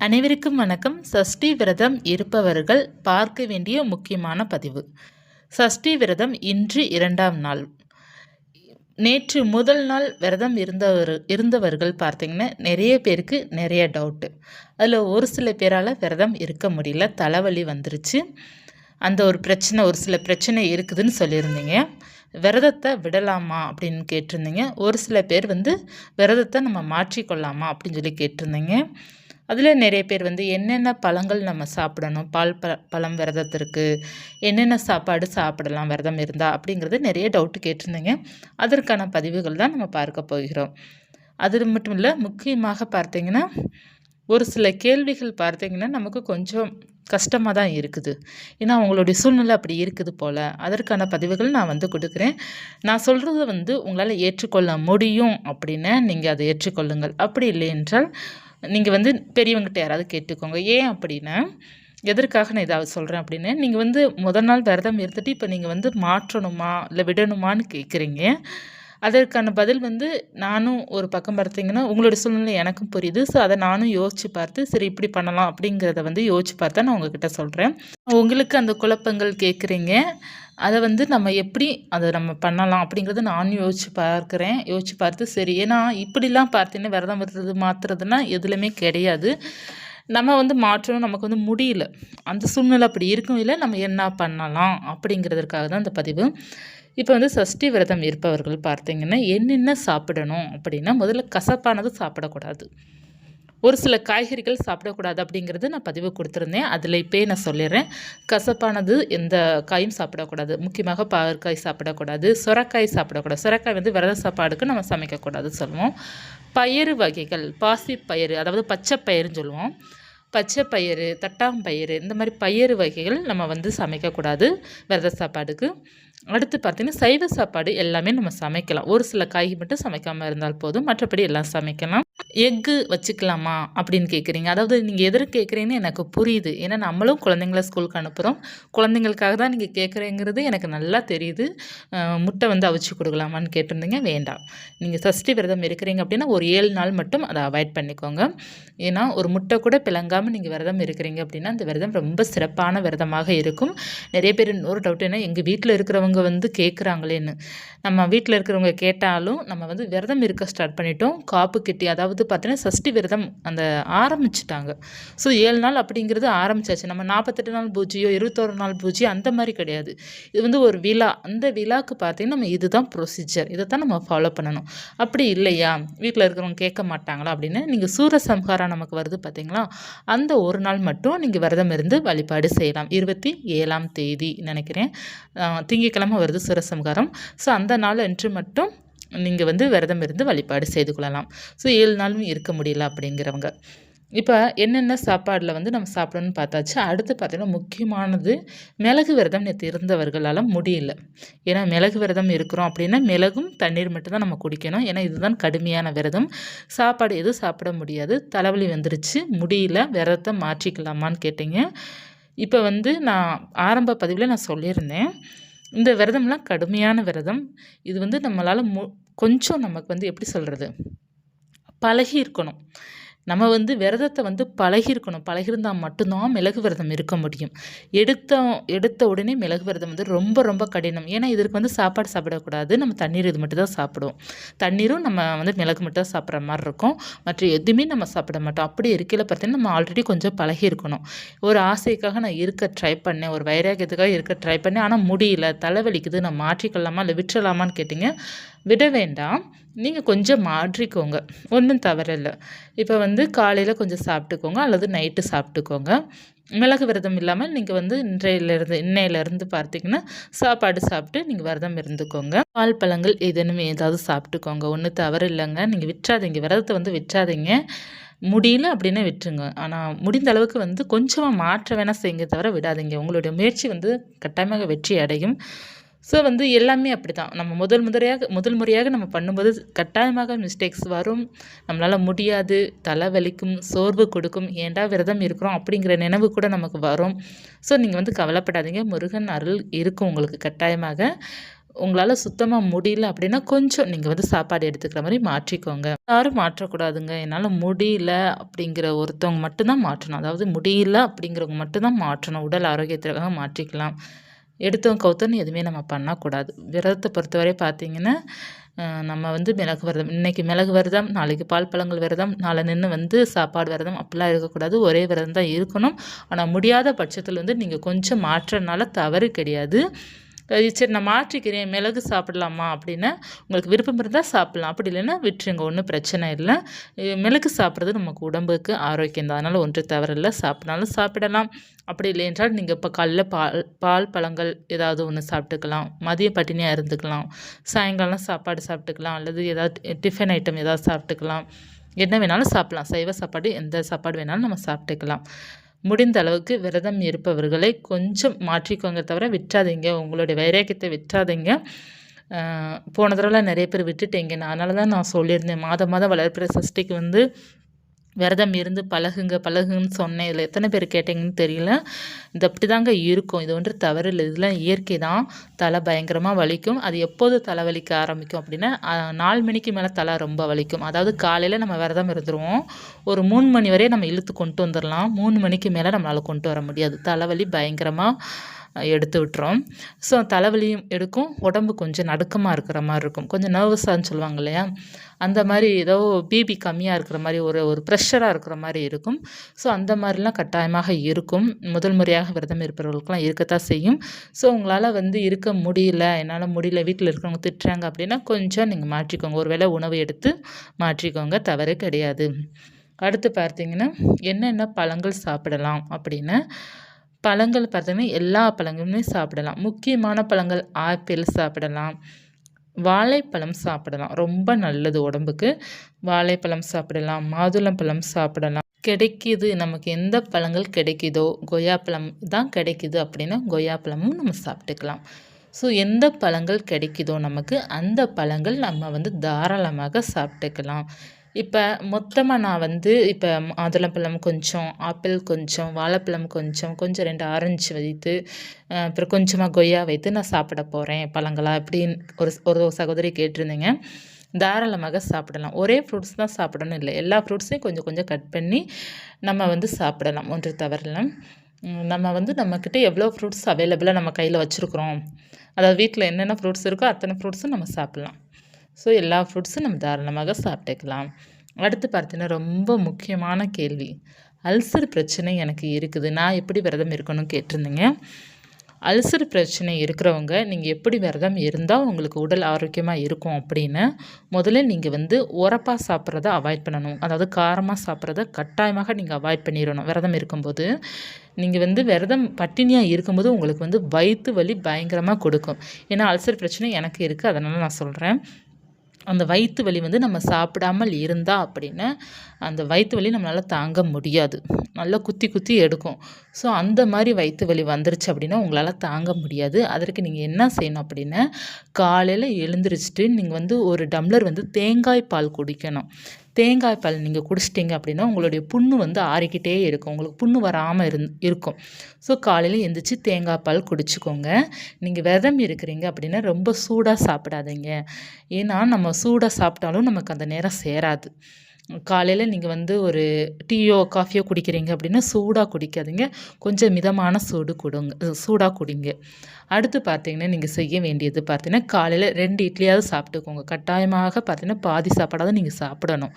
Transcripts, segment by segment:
அனைவருக்கும் வணக்கம். சஷ்டி விரதம் இருப்பவர்கள் பார்க்க வேண்டிய முக்கியமான பதிவு. சஷ்டி விரதம் இன்று இரண்டாம் நாள். நேற்று முதல் நாள் விரதம் இருந்தவர் இருந்தவர்கள் பார்த்திங்கன்னா நிறைய பேருக்கு நிறைய டவுட்டு அதில் ஒரு சில பேரால் விரதம் இருக்க முடியல. தலைவலி வந்துருச்சு. அந்த ஒரு பிரச்சனை ஒரு சில பிரச்சனை இருக்குதுன்னு சொல்லியிருந்தீங்க. விரதத்தை விடலாமா அப்படின்னு கேட்டிருந்தீங்க. ஒரு சில பேர் வந்து விரதத்தை நம்ம மாற்றிக்கொள்ளலாமா அப்படின்னு சொல்லி கேட்டிருந்தீங்க. அதில் நிறைய பேர் வந்து என்னென்ன பழங்கள் நம்ம சாப்பிடணும்? பால் ப பழம் விரதத்திற்கு என்னென்ன சாப்பாடு சாப்பிடலாம்? விரதம் இருந்தால் அப்படிங்கிறது நிறைய டவுட்டு கேட்டிருந்தீங்க. அதற்கான பதிவுகள் தான் நம்ம பார்க்க போகிறோம். அது மட்டும் இல்லை முக்கியமாக பார்த்தீங்கன்னா ஒரு சில கேள்விகள் பார்த்தீங்கன்னா நமக்கு கொஞ்சம் கஷ்டமாக தான் இருக்குது. ஏன்னா அவங்களுடைய சூழ்நிலை அப்படி இருக்குது போல். அதற்கான பதிவுகள் நான் வந்து கொடுக்குறேன். நான் சொல்கிறத வந்து உங்களால் ஏற்றுக்கொள்ள முடியும் அப்படின்னு நீங்கள் அதை ஏற்றுக்கொள்ளுங்கள். அப்படி இல்லை என்றால் நீங்கள் வந்து பெரியவங்ககிட்ட யாராவது கேட்டுக்கோங்க. ஏன் அப்படின்னா எதற்காக நான் இதாக சொல்கிறேன் அப்படின்னு நீங்கள் வந்து முதல் நாள் விரதம் இருந்துட்டு இப்போ நீங்கள் வந்து மாற்றணுமா இல்லை விடணுமான்னு கேட்குறீங்க அதற்கான பதில் வந்து நானும் ஒரு பக்கம் பார்த்தீங்கன்னா உங்களோட சூழ்நிலை எனக்கும் புரியுது. ஸோ அதை நானும் யோசித்து பார்த்து சரி இப்படி பண்ணலாம் அப்படிங்கிறத வந்து யோசித்து பார்த்தா நான் உங்ககிட்ட சொல்கிறேன் உங்களுக்கு அந்த குழப்பங்கள் கேட்குறீங்க அதை வந்து நம்ம எப்படி அதை நம்ம பண்ணலாம் அப்படிங்கிறத நானும் யோசித்து பார்க்குறேன். யோசித்து பார்த்து சரி ஏன்னா இப்படிலாம் பார்த்தீங்கன்னா விரதம் வருது மாற்றுறதுனா எதுலையுமே கிடையாது. நம்ம வந்து மாற்றணும் நமக்கு வந்து முடியல. அந்த சூழ்நிலை அப்படி இருக்கும் இல்லை நம்ம என்ன பண்ணலாம் அப்படிங்கிறதுக்காக தான் இந்த பதிவு. இப்போ வந்து சஷ்டி விரதம் இருப்பவர்கள் பார்த்தீங்கன்னா என்னென்ன சாப்பிடணும் அப்படின்னா முதல்ல கசப்பானது சாப்பிடக்கூடாது. ஒரு சில காய்கறிகள் சாப்பிடக்கூடாது அப்படிங்கிறது நான் பதிவு கொடுத்துருந்தேன். அதில் இப்போயே நான் சொல்லிடுறேன். கசப்பானது எந்த காயும் சாப்பிடக்கூடாது. முக்கியமாக பாகற்காய் சாப்பிடக்கூடாது. சுரக்காய் சாப்பிடக்கூடாது. சுரக்காய் வந்து விரத சாப்பாடுக்கு நம்ம சமைக்கக்கூடாது சொல்லுவோம். பயிறு வகைகள் பாசி பயிறு அதாவது பச்சை பயிறுன்னு சொல்லுவோம். பச்சை பயிறு தட்டாம்பயிறு இந்த மாதிரி பயிறு வகைகள் நம்ம வந்து சமைக்கக்கூடாது விரத சாப்பாடுக்கு. அடுத்து பார்த்திங்கன்னா சைவ சாப்பாடு எல்லாமே நம்ம சமைக்கலாம். ஒரு சில காய்கறி மட்டும் சமைக்காமல் இருந்தால் போதும். மற்றபடி எல்லாம் சமைக்கலாம். எக்கு வச்சுக்கலாமா அப்படின்னு கேட்குறீங்க அதாவது நீங்கள் எதற்கு கேட்குறீங்கன்னு எனக்கு புரியுது. ஏன்னா நம்மளும் குழந்தைங்கள ஸ்கூலுக்கு அனுப்புகிறோம் குழந்தைங்களுக்காக தான் நீங்கள் கேட்குறேங்கிறது எனக்கு நல்லா தெரியுது. முட்டை வந்து அவிச்சு கொடுக்கலாமான்னு கேட்டிருந்தீங்க. வேண்டாம். நீங்கள் சஷ்டி விரதம் இருக்கிறீங்க அப்படின்னா ஒரு ஏழு நாள் மட்டும் அதை அவாய்ட் பண்ணிக்கோங்க. ஏன்னா ஒரு முட்டை கூட பிளங்காமல் நீங்கள் விரதம் இருக்கிறீங்க அப்படின்னா அந்த விரதம் ரொம்ப சிறப்பான விரதமாக இருக்கும். நிறைய பேர் இன்னொரு டவுட் என்ன? எங்கள் வீட்டில் இருக்கிறவங்க வந்து கேட்குறாங்களேன்னு நம்ம வீட்டில் இருக்கிறவங்க கேட்டாலும் நம்ம வந்து விரதம் இருக்க ஸ்டார்ட் பண்ணிட்டோம். காப்பு கிட்டி அதாவது அதாவது பார்த்தீங்கன்னா சஷ்டி விரதம் அந்த ஆரம்பிச்சிட்டாங்க. ஸோ ஏழு நாள் அப்படிங்கிறது ஆரம்பிச்சாச்சு. நம்ம நாற்பத்தெட்டு நாள் பூஜையோ இருபத்தோரு நாள் பூஜையோ அந்த மாதிரி கிடையாது. இது வந்து ஒரு விழா. அந்த விழாக்கு பார்த்தீங்கன்னா நம்ம இதுதான் ப்ரொசீஜர் இதை தான் நம்ம ஃபாலோ பண்ணணும். அப்படி இல்லையா? வீட்டில் இருக்கிறவங்க கேட்க மாட்டாங்களா அப்படின்னு? நீங்கள் சூரசம்ஹாரம் நமக்கு வருது பார்த்தீங்களா? அந்த ஒரு நாள் மட்டும் நீங்கள் விரதம் இருந்து வழிபாடு செய்யலாம். இருபத்தி ஏழாம் தேதி நினைக்கிறேன். திங்கக்கிழமை வருது சூரசம்ஹாரம். ஸோ அந்த நாள் அன்று மட்டும் நீங்கள் வந்து விரதம் இருந்து வழிபாடு செய்து கொள்ளலாம். ஸோ ஏழு நாளும் இருக்க முடியல அப்படிங்கிறவங்க. இப்போ என்னென்ன சாப்பாடில் வந்து நம்ம சாப்பிடணும்னு பார்த்தாச்சு. அடுத்து பார்த்தீங்கன்னா முக்கியமானது மிளகு விரதம் நேற்று இருந்தவர்களால் முடியல. ஏன்னா மிளகு விரதம் இருக்கிறோம் அப்படின்னா மிளகும் தண்ணீர் மட்டும் தான் நம்ம குடிக்கணும். ஏன்னா இதுதான் கடுமையான விரதம். சாப்பாடு எதுவும் சாப்பிட முடியாது. தலைவலி வந்துருச்சு. முடியல. விரதத்தை மாற்றிக்கலாமான்னு கேட்டிங்க. இப்போ வந்து நான் ஆரம்ப பதிவில் நான் சொல்லியிருந்தேன். இந்த விரதம்லாம் கடுமையான விரதம். இது வந்து நம்மளால் மு கொஞ்சம் நமக்கு வந்து எப்படி சொல்கிறது பழகி இருக்கணும். நம்ம வந்து விரதத்தை வந்து பழகிருக்கணும் பழகிருந்தால் மட்டும்தான் மிளகு விரதம் இருக்க முடியும். எடுத்த எடுத்த உடனே மிளகு விரதம் வந்து ரொம்ப ரொம்ப கடினம். ஏன்னா இதற்கு வந்து சாப்பாடு சாப்பிடக்கூடாது. நம்ம தண்ணீர் இது மட்டும் தான் சாப்பிடுவோம். தண்ணீரும் நம்ம வந்து மிளகு மட்டும் தான் சாப்பிட்ற மாதிரி இருக்கும். மற்ற எதுவுமே நம்ம சாப்பிட மாட்டோம். அப்படி இருக்கையில் பார்த்தீங்கன்னா நம்ம ஆல்ரெடி கொஞ்சம் பழகி இருக்கணும் ஒரு ஆசைக்காக நான் இருக்க ட்ரை பண்ணேன். ஒரு வைராகியத்துக்காக இருக்க ட்ரை பண்ணேன். ஆனால் முடியல. தலைவலிக்குது. நான் மாற்றிக்கொள்ளலாமா இல்லை விட்டுறலாமான்னு கேட்டிங்க. விட வேண்டாம். நீங்கள் கொஞ்சம் மாற்றிக்கோங்க. ஒன்றும் தவறில்லை. இப்போ வந்து காலையில் கொஞ்சம் சாப்பிட்டுக்கோங்க அல்லது நைட்டு சாப்பிட்டுக்கோங்க. மிளகு விரதம் இல்லாமல் நீங்கள் வந்து இன்றையிலேருந்து இன்னையிலேருந்து பார்த்தீங்கன்னா சாப்பாடு சாப்பிட்டு நீங்கள் விரதம் இருந்துக்கோங்க. பால் பழங்கள் ஏதேனும் ஏதாவது சாப்பிட்டுக்கோங்க. ஒன்றும் தவறு இல்லைங்க நீங்கள் விற்றாதீங்க. விரதத்தை வந்து விற்றாதீங்க. முடியல அப்படின்னா விட்டுருங்க. ஆனால் முடிந்த அளவுக்கு வந்து கொஞ்சமாக மாற்ற வேணால் செய்யுங்க தவிர விடாதீங்க. உங்களுடைய முயற்சி வந்து கட்டாயமாக வெற்றி அடையும். ஸோ வந்து எல்லாமே அப்படி தான் நம்ம முதல் முறையாக முதல் முறையாக நம்ம பண்ணும்போது கட்டாயமாக மிஸ்டேக்ஸ் வரும். நம்மளால் முடியாது தலை வலிக்கும் சோர்வு கொடுக்கும் ஏண்டா விரதம் இருக்கிறோம் அப்படிங்கிற நினைவு கூட நமக்கு வரும். ஸோ நீங்கள் வந்து கவலைப்படாதீங்க. முருகன் அருள் இருக்கும் உங்களுக்கு கட்டாயமாக. உங்களால் சுத்தமாக முடியல அப்படின்னா கொஞ்சம் நீங்கள் வந்து சாப்பாடு எடுத்துக்கிற மாதிரி மாற்றிக்கோங்க. யாரும் மாற்றக்கூடாதுங்க. என்னால் முடியல அப்படிங்கிற ஒருத்தவங்க மட்டும்தான் மாற்றணும். அதாவது முடியல அப்படிங்கிறவங்க மட்டும்தான் மாற்றணும். உடல் ஆரோக்கியத்திற்காக மாற்றிக்கலாம். எடுத்தவங்க கவுத்தன்னு எதுவுமே நம்ம பண்ணக்கூடாது. விரதத்தை பொறுத்தவரை பார்த்தீங்கன்னா நம்ம வந்து மிளகு விரதம். இன்றைக்கி மிளகு விரதம் நாளைக்கு பால் பழங்கள் விரதம் நாளை நின்று வந்து சாப்பாடு விரதம் அப்படிலாம் இருக்கக்கூடாது. ஒரே விரதம் தான் இருக்கணும். ஆனால் முடியாத பட்சத்தில் வந்து நீங்கள் கொஞ்சம் மாற்றனால தவறு கிடையாது. சரி நான் மாற்றிக்கிறேன். மிளகு சாப்பிடலாமா அப்படின்னா உங்களுக்கு விருப்பம் இருந்தால் சாப்பிட்லாம். அப்படி இல்லைன்னா விட்டுருங்க ஒன்றும் பிரச்சனை இல்லை. மிளகு சாப்பிட்றது நமக்கு உடம்புக்கு ஆரோக்கியம் தான். அதனால் ஒன்று தவறில்லை சாப்பிட்னாலும் சாப்பிடலாம். அப்படி இல்லை என்றால் நீங்கள் இப்போ காலைல பால் பால் பழங்கள் ஏதாவது ஒன்று சாப்பிட்டுக்கலாம். மதிய பட்டினியாக இருந்துக்கலாம். சாயங்காலம் சாப்பாடு சாப்பிட்டுக்கலாம். அல்லது ஏதாவது டிஃபன் ஐட்டம் ஏதாவது சாப்பிட்டுக்கலாம். என்ன வேணாலும் சாப்பிட்லாம். சைவ சாப்பாடு எந்த சாப்பாடு வேணாலும் நம்ம சாப்பிட்டுக்கலாம். முடிந்த அளவுக்கு விரதம் இருப்பவர்களை கொஞ்சம் மாற்றிக்கோங்க தவிர விற்றாதீங்க உங்களுடைய வைராக்கியத்தை விற்றாதீங்க போன தடவை நிறைய பேர் விட்டுட்டீங்க. நான் அதனால தான் நான் சொல்லியிருந்தேன். மாதம் மாதம் வளர்ப்பிற சஷ்டிக்கு வந்து விரதம் இருந்து பழகுங்க பழகுன்னு சொன்னேன் இதில் எத்தனை பேர் கேட்டிங்கன்னு தெரியல. இது அப்படி தாங்க இருக்கும். இது ஒன்று தவறு இல்லை. இதெல்லாம் இயற்கை தான். தலை பயங்கரமாக வலிக்கும். அது எப்போது தலை வலிக்க ஆரம்பிக்கும் அப்படின்னா நாலு மணிக்கு மேலே தலை ரொம்ப வலிக்கும். அதாவது காலையில் நம்ம விரதம் இருந்துருவோம். ஒரு மூணு மணி வரையும் நம்ம இழுத்து கொண்டு வந்துடலாம் மூணு மணிக்கு மேலே நம்மளால் கொண்டு வர முடியாது. தலைவலி பயங்கரமாக எடுத்து விட்டுரும். ஸோ தலைவலியும் எடுக்கும் உடம்பு கொஞ்சம் நடுக்கமாக இருக்கிற மாதிரி இருக்கும். கொஞ்சம் நர்வஸான்னு சொல்லுவாங்க இல்லையா? அந்த மாதிரி ஏதோ பிபி கம்மியாக இருக்கிற மாதிரி ஒரு ஒரு ப்ரெஷராக இருக்கிற மாதிரி இருக்கும். ஸோ அந்த மாதிரிலாம் கட்டாயமாக இருக்கும். முதல் முறையாக விரதம் இருப்பவர்களுக்கெல்லாம் இருக்கத்தான் செய்யும். ஸோ உங்களால் வந்து இருக்க முடியல என்னால் முடியல வீட்டில் இருக்கிறவங்க திட்டுறாங்க அப்படின்னா கொஞ்சம் நீங்கள் மாற்றிக்கோங்க. ஒரு வேளை உணவு எடுத்து மாற்றிக்கோங்க தவறு கிடையாது. அடுத்து பார்த்தீங்கன்னா என்னென்ன பழங்கள் சாப்பிடலாம் அப்படின்னு. பழங்கள் பார்த்தீங்கன்னா எல்லா பழங்களுமே சாப்பிடலாம். முக்கியமான பழங்கள் ஆப்பிள் சாப்பிடலாம். வாழைப்பழம் சாப்பிடலாம். ரொம்ப நல்லது உடம்புக்கு. வாழைப்பழம் சாப்பிடலாம் மாதுளம்பழம் சாப்பிடலாம். கிடைக்கிது நமக்கு எந்த பழங்கள் கிடைக்குதோ கொய்யாப்பழம் தான் கிடைக்குது அப்படின்னா கொய்யாப்பழமும் நம்ம சாப்பிட்டுக்கலாம். ஸோ எந்த பழங்கள் கிடைக்குதோ நமக்கு அந்த பழங்கள் நம்ம வந்து தாராளமாக சாப்பிட்டுக்கலாம். இப்போ மொத்தமாக நான் வந்து இப்போ மாதுளம்பழம் கொஞ்சம் ஆப்பிள் கொஞ்சம் வாழைப்பழம் கொஞ்சம் கொஞ்சம் ரெண்டு ஆரஞ்சு வைத்து அப்புறம் கொஞ்சமாக கொய்யா வைத்து நான் சாப்பிட போகிறேன் பழங்களா அப்படின்னு ஒரு ஒரு சகோதரி கேட்டிருந்தீங்க. தாராளமாக சாப்பிடலாம். ஒரே ஃப்ரூட்ஸ் தான் சாப்பிடணும் இல்லை. எல்லா ஃப்ரூட்ஸையும் கொஞ்சம் கொஞ்சம் கட் பண்ணி நம்ம வந்து சாப்பிடலாம். ஒன்று தவறலாம் நம்ம வந்து நம்மக்கிட்ட எவ்வளோ ஃப்ரூட்ஸ் அவைலபிளாக நம்ம கையில் வச்சுருக்குறோம். அதாவது வீட்டில் என்னென்ன ஃப்ரூட்ஸ் இருக்கோ அத்தனை ஃப்ரூட்ஸும் நம்ம சாப்பிட்லாம். ஸோ எல்லா ஃப்ரூட்ஸும் நம்ம தாராளமாக சாப்பிட்டுக்கலாம். அடுத்து பார்த்தீங்கன்னா ரொம்ப முக்கியமான கேள்வி. அல்சர் பிரச்சனை எனக்கு இருக்குது. நான் எப்படி விரதம் இருக்கணும்னு கேட்டிருந்தீங்க. அல்சர் பிரச்சனை இருக்கிறவங்க நீங்கள் எப்படி விரதம் இருந்தால் உங்களுக்கு உடல் ஆரோக்கியமாக இருக்கும் அப்படின்னு முதல்ல நீங்கள் வந்து உரப்பாக சாப்பிட்றத அவாய்ட் பண்ணணும். அதாவது காரமாக சாப்பிட்றத கட்டாயமாக நீங்கள் அவாய்ட் பண்ணிடணும். விரதம் இருக்கும்போது நீங்கள் வந்து விரதம் பட்டினியாக இருக்கும்போது உங்களுக்கு வந்து வயிற்று வலி பயங்கரமாக கொடுக்கும். ஏன்னா அல்சர் பிரச்சனை எனக்கு இருக்குது அதனால் நான் சொல்கிறேன் அந்த வயிற்று வலி வந்து நம்ம சாப்பிடாமல் இருந்தால் அப்படின்னு அந்த வயிற்று வலி நம்மளால் தாங்க முடியாது. நல்லா குத்தி குத்தி எடுக்கும். ஸோ அந்த மாதிரி வயிற்று வலி வந்துருச்சு அப்படின்னா உங்களால் தாங்க முடியாது. அதற்கு நீங்கள் என்ன செய்யணும் அப்படின்னா காலையில் எழுந்திரிச்சிட்டு நீங்கள் வந்து ஒரு டம்ளர் வந்து தேங்காய் பால் குடிக்கணும். தேங்காய் பால் நீங்கள் குடிச்சிட்டிங்க அப்படின்னா உங்களுடைய புண்ணு வந்து ஆறிக்கிட்டே இருக்கும். உங்களுக்கு புண்ணு வராமல் இருந் இருக்கும். ஸோ காலையில் எழுந்திரிச்சு தேங்காய் பால் குடிச்சிக்கோங்க. நீங்கள் விதம் இருக்கிறீங்க அப்படின்னா ரொம்ப சூடாக சாப்பிடாதீங்க. ஏன்னா நம்ம சூடாக சாப்பிட்டாலும் நமக்கு அந்த நேரம் சேராது. காலையில் நீங்கள் வந்து ஒரு டீயோ காஃபியோ குடிக்கிறீங்க அப்படின்னா சூடாக குடிக்காதீங்க. கொஞ்சம் மிதமான சூடு கொடுங்க. சூடாக குடிங்க. அடுத்து பார்த்தீங்கன்னா நீங்கள் செய்ய வேண்டியது பார்த்தீங்கன்னா காலையில் ரெண்டு இட்லியாவது சாப்பிட்டுக்கோங்க. கட்டாயமாக பார்த்தீங்கன்னா பாதி சாப்பாடாவது நீங்கள் சாப்பிடணும்.